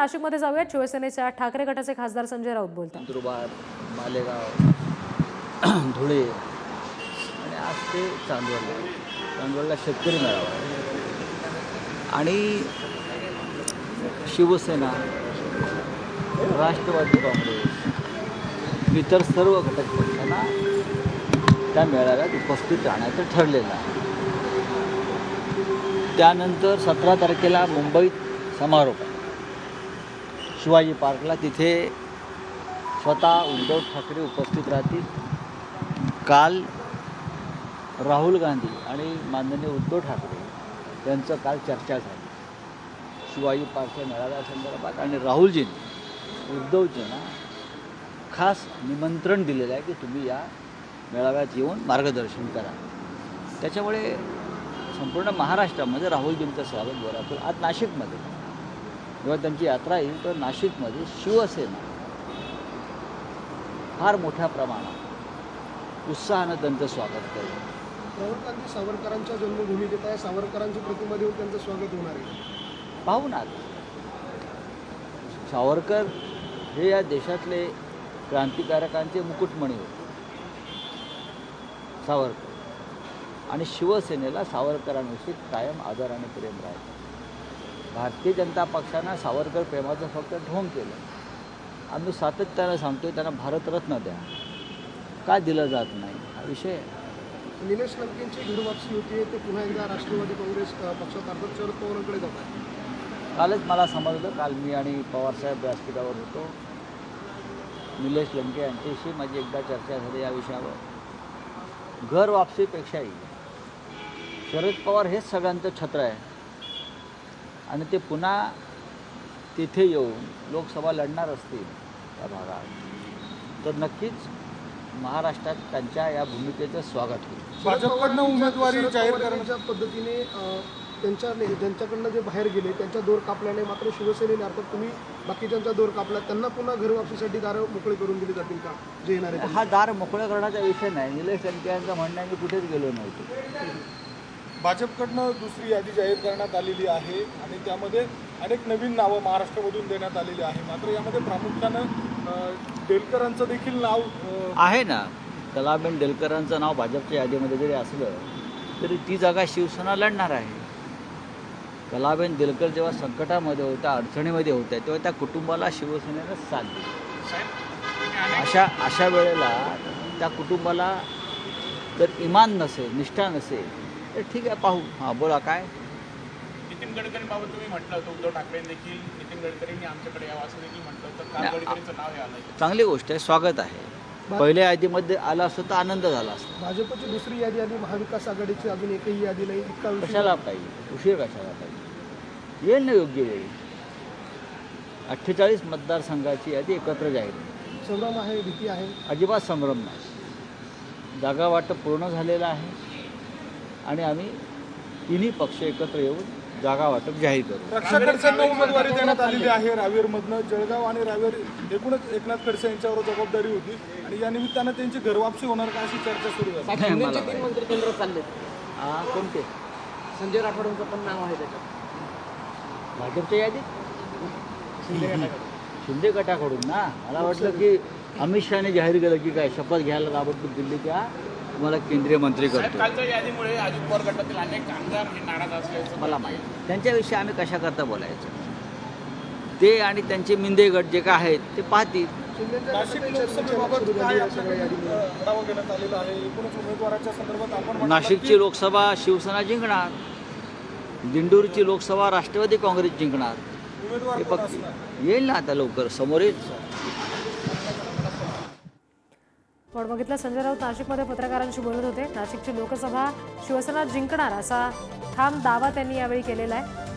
नाशिकमध्ये जाऊयात. शिवसेनेच्या ठाकरे गटाचे खासदार संजय राऊत बोलतात. नंदुरबार मालेगाव धुळे आणि आज ते चांदवडला. चांदवडला शेतकरी मेळावा आहे. आणि शिवसेना राष्ट्रवादी काँग्रेस इतर सर्व घटक पक्षांना त्या मेळाव्यात उपस्थित राहण्याचं ठरलेलं आहे. त्यानंतर सतरा तारखेला मुंबईत समारोप आहे. शिवाजी पार्कला. तिथे स्वतः उद्धव ठाकरे उपस्थित राहतील. काल राहुल गांधी आणि माननीय उद्धव ठाकरे यांचं काल चर्चा झाली. शिवाजी पार्कच्या मेळाव्या संदर्भात आणि राहुलजींनी उद्धवजींना खास निमंत्रण दिलेलं आहे की तुम्ही या मेळाव्यात येऊन मार्गदर्शन करा. त्याच्यामुळे संपूर्ण महाराष्ट्रामध्ये राहुलजींचं स्वागत बरोबर आज नाशिकमध्ये. जेव्हा त्यांची यात्रा येईल तर नाशिकमध्ये शिवसेना फार मोठ्या प्रमाणात उत्साहानं त्यांचं स्वागत करेल. प्रवर गांधी सावरकरांच्या जन्मभूमीत आहे सावरकरांची प्रतिमा देऊन त्यांचं स्वागत होणार आहे. पाहू ना. सावरकर हे या देशातले क्रांतिकारकांचे मुकुटमणी होते. सावरकर. आणि शिवसेनेला सावरकरांविषयी कायम आदर आणि प्रेम राहिलं भारतीय जनता पक्षानं सावरकर प्रेमाचं फक्त ढोंग केलं. आम्ही सातत्यानं सांगतोय त्यांना भारतरत्न द्या. का दिलं जात नाही? हा विषय निलेश लंकेंची घरवापसी होती ते पुन्हा एकदा राष्ट्रवादी काँग्रेस अर्थात शरद पवारांकडे जात आहे कालच मला समजलं काल मी आणि पवारसाहेब व्यासपीठावर होतो. निलेश लंके यांच्याशी माझी एकदा चर्चा झाली या विषयावर. घर वापसीपेक्षाही शरद पवार हेच सगळ्यांचं छत्र आहे. आणि ते पुन्हा तिथे येऊन लोकसभा लढणार असतील त्या भागात तर नक्कीच महाराष्ट्रात त्यांच्या या भूमिकेचं स्वागत होईल. भाजपकडनं उमेदवारी जाहीर करण्याच्या पद्धतीने त्यांच्या ने- ज्यांच्याकडनं जे बाहेर गेले त्यांच्या दोर कापल्याने मात्र शिवसेनेने अर्थात तुम्ही बाकीच्यांचा दोर कापला त्यांना पुन्हा घरवापसीसाठी दारं मोकळे करून दिली जातील का? जे येणार आहे हा दार मोकळं करण्याचा विषय नाही. निलेश यांचं म्हणणं आहे की कुठेच गेलो नव्हतो भाजपकडनं दुसरी यादी जाहीर करण्यात आलेली आहे आणि त्यामध्ये अनेक नवीन नावं महाराष्ट्रामधून देण्यात आलेली आहे. मात्र यामध्ये प्रामुख्यानं डेलकरांचं देखील नाव आहे ना. कलाबेन डेलकरांचं नाव भाजपच्या यादीमध्ये जरी असलं तरी ती जागा शिवसेना लढणार आहे. कलाबेन दिलकर जेव्हा संकटामध्ये होत्या अडचणीमध्ये होत्या तेव्हा त्या कुटुंबाला शिवसेनेनं साथ दिली. अशा अशा वेळेला त्या कुटुंबाला जर इमान नसेल निष्ठा नसेल तर ठीक आहे पाहू. हां बोला काय? नितीन गडकरींबाबत तुम्ही म्हटलं होतं उद्धव ठाकरे देखील नितीन गडकरींनी आमच्याकडे यावं असं देखील म्हटलं होतं. काल नाही, गडकरींचं नाव हे आलं चांगली गोष्ट आहे स्वागत आहे. पहिल्या यादीमध्ये आलं असतं तर आनंद झाला असता. भाजपची दुसरी यादी आली महाविकास आघाडीची अजून एकही यादी नाही इतका उशीर कशाला पाहिजे? उशीर कशाला पाहिजे? येईल ना योग्य वेळी. अठ्ठेचाळीस मतदारसंघाची यादी एकत्र जाहीर होईल. संभ्रम आहे भीती आहे. अजिबात संभ्रम नाही. जागा वाटप पूर्ण झालेलं आहे. आणि आम्ही तिन्ही पक्ष एकत्र येऊन जागा वाटप जाहीर करू. खडसेंना उमेदवारी देण्यात आलेली आहे रावेरमधनं. जळगाव आणि रावेर एकूणच एकनाथ खडसे यांच्यावर जबाबदारी होती. आणि या निमित्तानं त्यांची घरवापसी होणार का अशी चर्चा सुरू नाही, मला माहिती. मंत्री केंद्रात चालले हा कोणते? संजय राठोडांचं पण नाव आहे त्याच्यात. भाजपच्या यादीत? शिंदे गटाकडून. ना? मला वाटलं की अमित शहाने जाहीर केलं की काय? शपथ घ्यायला ताबडतोब दिल्लीच्या तुम्हाला केंद्रीय मंत्री करतो कालच्या यादीमुळे अजित पवार गटातील अनेक आमदार हे नाराज असल्याचं मला माहीत त्यांच्याविषयी आम्ही कशाकरता बोलायचं? ते आणि त्यांचे मिंदे गट जे काय आहेत ते पाहतील. नाशिकची लोकसभा शिवसेना जिंकणार. दिंडूरची लोकसभा राष्ट्रवादी काँग्रेस जिंकणार. हे येईल ना आता लवकर समोर येईल. पण बघितलं संजय राऊत नाशिकमध्ये पत्रकारांशी बोलत होते. नाशिकची लोकसभा शिवसेना जिंकणार असा ठाम दावा त्यांनी यावेळी केलेला आहे.